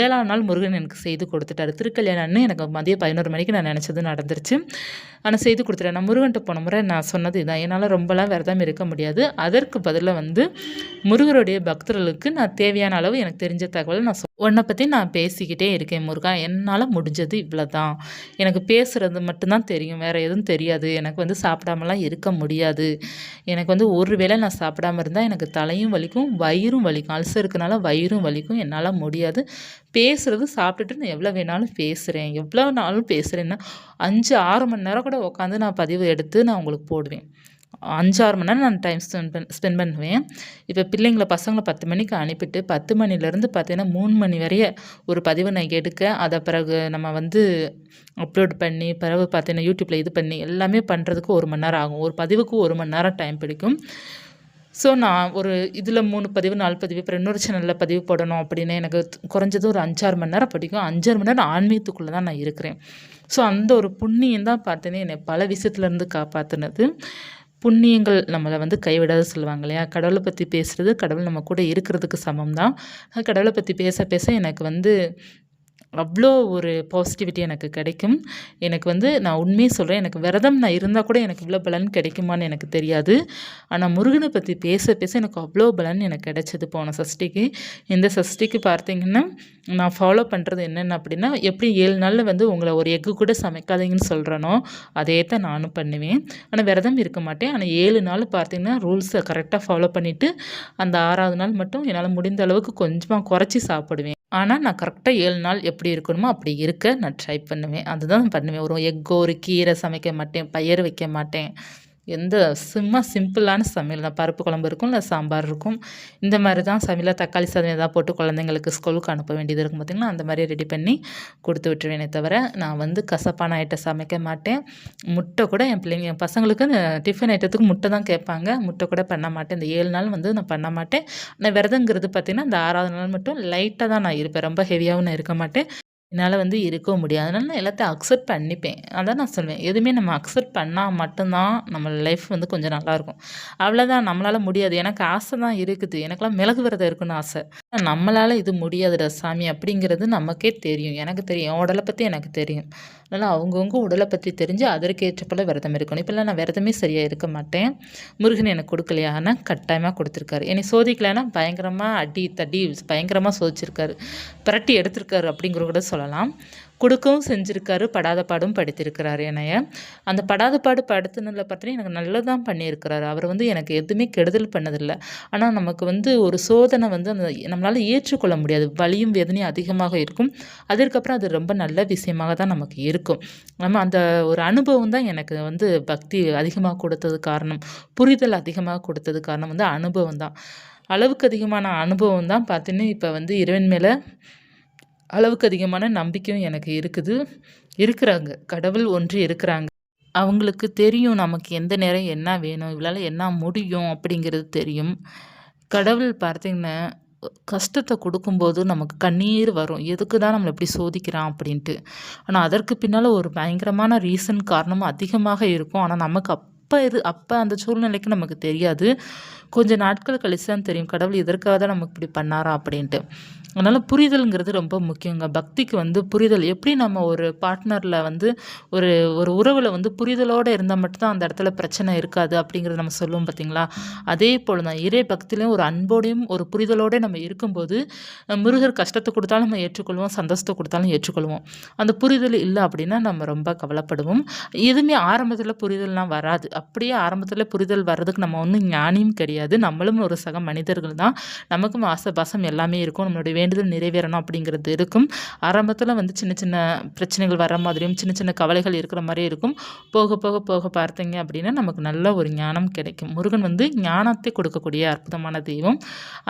ஏழாம் நாள் முருகன் எனக்கு செய்து கொடுத்துட்டாரு. திருக்கல்யாணம்னு எனக்கு மதியம் பதினோரு மணிக்கு நான் நினச்சது நடந்துருச்சு. ஆனால் செய்து கொடுத்துட்டேன். நான் முருகன்ட்ட போன முறை நான் சொன்னது இதான். என்னால் ரொம்பலாம் விரதம் இருக்க முடியாது. அதற்கு பதிலாக வந்து முருகருடைய பக்தர்களுக்கு நான் தேவையான அளவு எனக்கு தெரிஞ்ச தகவலை நான் சொ- உன்னை பற்றி நான் பேசிக்கிட்டே இருக்கேன் முருகா. என்னால் முடிஞ்சது இவ்வளோ தான் எனக்கு பேசுகிறது மட்டும்தான் தெரியும். வேறு எதுவும் தெரியாது. எனக்கு வந்து சாப்பிடாமலாம் இருக்க முடியாது. எனக்கு வந்து ஒரு வேளை நான் சாப்பிடாம இருந்தால் எனக்கு தலையும் வலிக்கும் வயிறும் வலிக்கும். அல்சர் இருக்கனால வயிறும் வலிக்கும். என்னால் முடியாது. பேசுகிறது சாப்பிட்டுட்டு நான் எவ்வளோ வேணாலும் பேசுகிறேன் எவ்வளோ நாளும் பேசுகிறேன்னா அஞ்சு ஆறு மணி நேரம் கூட உட்காந்து நான் பதிவு எடுத்து நான் உங்களுக்கு போடுவேன். அஞ்சாறு மணி நேரம் நான் டைம் ஸ்பெண்ட் பண் ஸ்பெண்ட் பண்ணுவேன். இப்போ பிள்ளைங்கள பசங்களை பத்து மணிக்கு அனுப்பிட்டு பத்து மணிலேருந்து பார்த்தீங்கன்னா மூணு மணி வரைய ஒரு பதிவை நான் எடுக்க அதை பிறகு நம்ம வந்து அப்லோட் பண்ணி பிறகு பார்த்தீங்கன்னா யூடியூப்பில் இது பண்ணி எல்லாமே பண்ணுறதுக்கு ஒரு மணி நேரம் ஆகும். ஒரு பதிவுக்கு ஒரு மணி நேரம் டைம் பிடிக்கும். ஸோ நான் ஒரு இதில் மூணு பதிவு நாலு பதிவு அப்புறம் இன்னொரு சேனலில் பதிவு போடணும் அப்படின்னு எனக்கு குறைஞ்சது ஒரு அஞ்சாறு மணி நேரம் பிடிக்கும். அஞ்சாறு மணி நேரம் ஆன்மீகத்துக்குள்ளே தான் நான் இருக்கிறேன். ஸோ அந்த ஒரு புண்ணியம் தான் பார்த்தீங்கன்னா என்னை பல விஷயத்துலேருந்து காப்பாற்றினது புண்ணியங்கள் நம்மளை வந்து கைவிடாத சொல்லுவாங்க இல்லையா? கடவுளை பற்றி பேசுகிறது கடவுள் நம்ம கூட இருக்கிறதுக்கு சமம் தான் கடவுளை பற்றி பேச பேச எனக்கு வந்து அவ்வளோ ஒரு பாசிட்டிவிட்டி எனக்கு கிடைக்கும். எனக்கு வந்து நான் உண்மையை சொல்கிறேன் எனக்கு விரதம் நான் இருந்தால் கூட எனக்கு இவ்வளோ பலன் கிடைக்குமான்னு எனக்கு தெரியாது. ஆனால் முருகனை பற்றி பேச பேச எனக்கு அவ்வளோ பலன் எனக்கு கிடைச்சது போன சஷ்டிக்கு. இந்த சஷ்டிக்கு பார்த்தீங்கன்னா நான் ஃபாலோ பண்ணுறது என்னென்ன அப்படின்னா எப்படி ஏழு நாளில் வந்து உங்களை ஒரு எக்கு கூட சமைக்காதீங்கன்னு சொல்கிறனோ அதே தான் நானும் பண்ணுவேன். ஆனால் விரதம் இருக்க மாட்டேன். ஆனால் ஏழு நாள் பார்த்தீங்கன்னா ரூல்ஸை கரெக்டாக ஃபாலோ பண்ணிவிட்டு அந்த ஆறாவது நாள் மட்டும் என்னால் முடிந்த அளவுக்கு கொஞ்சமாக குறைச்சி சாப்பிடுவேன். ஆனால் நான் கரெக்டாக ஏழு நாள் எப்படி இருக்கணுமோ அப்படி இருக்க நான் ட்ரை பண்ணுவேன். அதுதான் பண்ணுவேன். ஒரு எக்கோ ஒரு கீரை சமைக்க மாட்டேன் பயிர் வைக்க மாட்டேன். எந்த சும்மா சிம்பிளான சமையல் தான். பருப்பு குழம்பு இருக்கும் இல்லை சாம்பார் இருக்கும். இந்த மாதிரி தான் சமையலாக தக்காளி சாதம் எதாவது போட்டு குழந்தைங்களுக்கு ஸ்கூலுக்கு அனுப்ப வேண்டியது இருக்கும் பார்த்திங்கன்னா அந்த மாதிரி ரெடி பண்ணி கொடுத்து விட்டுருவேனே தவிர நான் வந்து கசப்பான ஐட்டம் சமைக்க மாட்டேன். முட்டை கூட என் பிள்ளைங்க என் பசங்களுக்கு டிஃபன் ஐட்டத்துக்கு முட்டை தான் கேட்பாங்க. முட்டை கூட பண்ண மாட்டேன். இந்த ஏழு நாள் வந்து நான் பண்ண மாட்டேன். ஆனால் விரதங்கிறது பார்த்திங்கன்னா இந்த ஆறாவது நாள் மட்டும் லைட்டாக தான் நான் இருப்பேன். ரொம்ப ஹெவியாகவும் நான் இருக்க மாட்டேன். என்னால் வந்து இருக்கவும் முடியாது. அதனால் நான் எல்லாத்தையும் அக்செப்ட் பண்ணிப்பேன். அதான் நான் சொல்வேன். எதுவுமே நம்ம அக்செப்ட் பண்ணால் மட்டும்தான் நம்ம லைஃப் வந்து கொஞ்சம் நல்லாயிருக்கும். அவ்வளோதான் நம்மளால் முடியாது. எனக்கு ஆசை தான் இருக்குது. எனக்கெல்லாம் மிளகு விரதம் இருக்குன்னு ஆசை. நம்மளால் இது முடியாதுடா சாமி. அப்படிங்கிறது நமக்கே தெரியும். எனக்கு தெரியும். என் உடலை பற்றி எனக்கு தெரியும். அதனால் அவங்கவுங்க உடலை பற்றி தெரிஞ்சு அதற்கேற்ற போல் விரதம் இருக்கணும். இப்போல்லாம் நான் விரதமே சரியாக இருக்க மாட்டேன். முருகன் எனக்கு கொடுக்கலையா? ஆனால் கட்டாயமாக கொடுத்துருக்காரு. என்னை சோதிக்கலைன்னா பயங்கரமாக அடி தடி பயங்கரமாக சோதிச்சிருக்காரு. புரட்டி எடுத்திருக்காரு அப்படிங்கிற கூட சொல்லலாம். கொடுக்கவும் செஞ்சுருக்காரு படாத பாடும் படித்திருக்கிறாரு என்னைய. அந்த படாத பாடு படுத்துனதில் பார்த்தீங்கன்னா எனக்கு நல்லதான் பண்ணியிருக்கிறாரு. அவர் வந்து எனக்கு எதுவுமே கெடுதல் பண்ணதில்லை. ஆனால் நமக்கு வந்து ஒரு சோதனை வந்து அந்த நம்மளால் ஏற்றுக்கொள்ள முடியாது. வலியும் வேதனையும் அதிகமாக இருக்கும். அதற்கப்புறம் அது ரொம்ப நல்ல விஷயமாக தான் நமக்கு இருக்கும். நம்ம அந்த ஒரு அனுபவம் தான் எனக்கு வந்து பக்தி அதிகமாக கொடுத்தது காரணம். புரிதல் அதிகமாக கொடுத்தது காரணம் வந்து அனுபவம் தான். அளவுக்கு அதிகமான அனுபவம் தான். பார்த்தீங்கன்னா இப்போ வந்து இறைவன் மேலே அளவுக்கு அதிகமான நம்பிக்கையும் எனக்கு இருக்குது. இருக்கிறாங்க. கடவுள் ஒன்று இருக்கிறாங்க. அவங்களுக்கு தெரியும் நமக்கு எந்த நேரம் என்ன வேணும் இவளால் என்ன முடியும் அப்படிங்கிறது தெரியும். கடவுள் பார்த்திங்கன்னா கஷ்டத்தை கொடுக்கும்போது நமக்கு கண்ணீர் வரும். எதுக்கு தான் நம்மளை இப்படி சோதிக்கிறான் அப்படின்ட்டு. ஆனால் அதற்கு பின்னால் ஒரு பயங்கரமான ரீசன் காரணம் அதிகமாக இருக்கும். ஆனால் நமக்கு அப்போ இது அப்போ அந்த சூழ்நிலைக்கு நமக்கு தெரியாது. கொஞ்சம் நாட்கள் கழிச்சு தான் தெரியும் கடவுள் இதற்காக தான் நமக்கு இப்படி பண்ணாரா அப்படின்ட்டு. அதனால் புரிதல்ங்கிறது ரொம்ப முக்கியங்க. பக்திக்கு வந்து புரிதல். எப்படி நம்ம ஒரு பார்ட்னரில் வந்து ஒரு ஒரு உறவில் வந்து புரிதலோடு இருந்தால் மட்டும்தான் அந்த இடத்துல பிரச்சனை இருக்காது அப்படிங்கிறத நம்ம சொல்லுவோம் பார்த்தீங்களா அதே போல் தான் இறை பக்திலையும் ஒரு அன்போடையும் ஒரு புரிதலோடு நம்ம இருக்கும்போது முருகர் கஷ்டத்தை கொடுத்தாலும் நம்ம ஏற்றுக்கொள்வோம் சந்தோஷத்தை கொடுத்தாலும் ஏற்றுக்கொள்வோம். அந்த புரிதல் இல்லை அப்படின்னா நம்ம ரொம்ப கவலைப்படுவோம். எதுவுமே ஆரம்பத்தில் புரிதல்லாம் வராது. அப்படியே ஆரம்பத்தில் புரிதல் வர்றதுக்கு நம்ம ஒன்றும் ஞானியும் கிடையாது. நம்மளும் ஒரு சக மனிதர்கள் தான். நமக்கும் ஆசை பாசம் எல்லாமே இருக்கும். நம்மளுடைய வேண்டுதல் நிறைவேறணும் அப்படிங்கிறது இருக்கும். ஆரம்பத்தில் வந்து சின்ன சின்ன பிரச்சனைகள் வர மாதிரியும் சின்ன சின்ன கவலைகள் இருக்கிற மாதிரியும் இருக்கும். போக போக போக பார்த்தீங்க அப்படின்னா நமக்கு நல்ல ஒரு ஞானம் கிடைக்கும். முருகன் வந்து ஞானத்தை கொடுக்கக்கூடிய அற்புதமான தெய்வம்.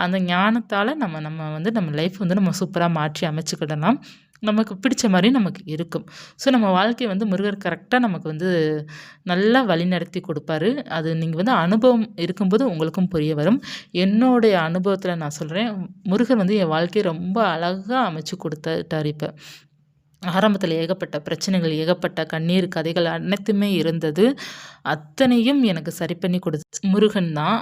அந்த ஞானத்தால் நம்ம நம்ம வந்து நம்ம லைஃப் வந்து நம்ம சூப்பராக மாற்றி அமைச்சுக்கிடலாம். நமக்கு பிடிச்ச மாதிரி நமக்கு இருக்கும். ஸோ நம்ம வாழ்க்கையை வந்து முருகர் கரெக்டாக நமக்கு வந்து நல்லா வழிநடத்தி கொடுப்பாரு. அது நீங்கள் வந்து அனுபவம் இருக்கும்போது உங்களுக்கும் புரிய வரும். என்னுடைய அனுபவத்தில் நான் சொல்கிறேன் முருகர் வந்து என் வாழ்க்கையை ரொம்ப அழகாக அமைச்சு கொடுத்துட்டார் இப்போ. ஆரம்பத்தில் ஏகப்பட்ட பிரச்சனைகள் ஏகப்பட்ட கண்ணீர் கதைகள் அனைத்துமே இருந்தது. அத்தனையும் எனக்கு சரி பண்ணி கொடுத்து முருகன் தான்.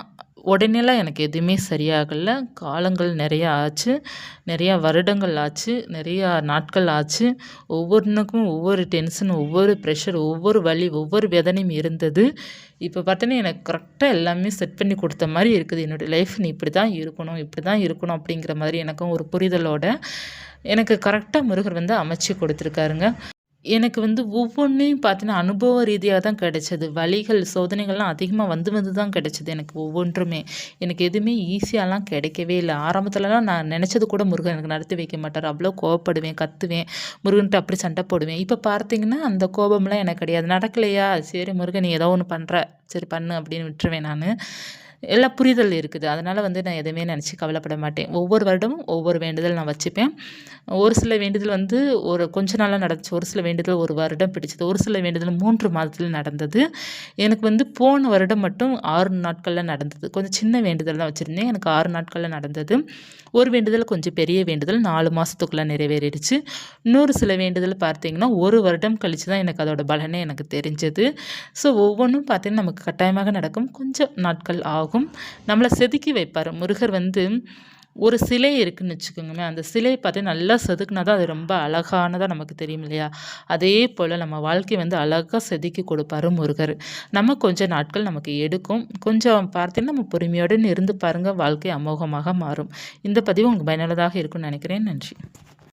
உடனேலாம் எனக்கு எதுவுமே சரியாகல. காலங்கள் நிறையா ஆச்சு. நிறையா வருடங்கள் ஆச்சு. நிறையா நாட்கள் ஆச்சு. ஒவ்வொன்றுக்கும் ஒவ்வொரு டென்ஷன் ஒவ்வொரு ப்ரெஷர் ஒவ்வொரு வலி ஒவ்வொரு வேதனையும் இருந்தது. இப்போ பார்த்தோன்னா எனக்கு கரெக்டாக எல்லாமே செட் பண்ணி கொடுத்த மாதிரி இருக்குது. என்னுடைய லைஃப் நீ இப்படி தான் இருக்கணும் இப்படி தான் இருக்கணும் அப்படிங்கிற மாதிரி எனக்கும் ஒரு புரிதலோட எனக்கு கரெக்டாக முருகர் வந்து அமைச்சு கொடுத்துருக்காருங்க. எனக்கு வந்து ஒவ்வொன்றையும் பார்த்தீங்கன்னா அனுபவ ரீதியாக தான் கிடைச்சது. வழிகள் சோதனைகள்லாம் அதிகமாக வந்து வந்து தான் கிடைச்சது எனக்கு ஒவ்வொன்றுமே. எனக்கு எதுவுமே ஈஸியாலாம் கிடைக்கவே இல்லை. ஆரம்பத்துலலாம் நான் நினச்சது கூட முருகன் எனக்கு நடத்தி வைக்க மாட்டார். அவ்வளோ கோவப்படுவேன் கத்துவேன். முருகன்ட்டு அப்படி சண்டை போடுவேன். இப்போ பார்த்தீங்கன்னா அந்த கோபம்லாம் எனக்கு கிடையாது. நடக்கலையா? சரி முருகன் நீ ஏதோ ஒன்று பண்ணுற சரி பண்ணு அப்படின்னு விட்டுருவேன் நான். எல்லா புரிதல் இருக்குது. அதனால் வந்து நான் எதுவுமே நினச்சி கவலைப்பட மாட்டேன். ஒவ்வொரு வருடமும் ஒவ்வொரு வேண்டுதல் நான் வச்சுப்பேன். ஒரு சில வேண்டுதல் வந்து ஒரு கொஞ்ச நாளாக நடந்துச்சு. ஒரு சில வேண்டுதல் ஒரு வருடம் பிடிச்சது. ஒரு சில வேண்டுதல் மூன்று மாதத்தில் நடந்தது. எனக்கு வந்து போன வருடம் மட்டும் ஆறு நாட்களில் நடந்தது. கொஞ்சம் சின்ன வேண்டுதல் தான் வச்சுருந்தேன். எனக்கு ஆறு நாட்களில் நடந்தது. ஒரு வேண்டுதல் கொஞ்சம் பெரிய வேண்டுதல் நாலு மாதத்துக்குள்ளே நிறைவேறிடுச்சு. இன்னொரு சில வேண்டுதல் பார்த்தீங்கன்னா ஒரு வருடம் கழித்து தான் எனக்கு அதோட பலனே எனக்கு தெரிஞ்சது. ஸோ ஒவ்வொன்றும் பார்த்தீங்கன்னா நமக்கு கட்டாயமாக நடக்கும். கொஞ்சம் நாட்கள் ஆகும். நம்மளை செதுக்கி வைப்பார். முருகர் வந்து ஒரு சிலை இருக்குதுன்னு வச்சுக்கோங்களேன். அந்த சிலையை பார்த்து நல்லா செதுக்குனா தான் அது ரொம்ப அழகானதாக நமக்கு தெரியும் இல்லையா? அதே போல் நம்ம வாழ்க்கை வந்து அழகாக செதுக்கி கொடுப்பாரு முருகர். நம்ம கொஞ்சம் நாட்கள் நமக்கு எடுக்கும். கொஞ்சம் பார்த்தீங்கன்னா நம்ம பொறுமையோடு இருந்து பாருங்கள் வாழ்க்கை அமோகமாக மாறும். இந்த பதிவு உங்களுக்கு பயனுள்ளதாக இருக்கும்னு நினைக்கிறேன். நன்றி.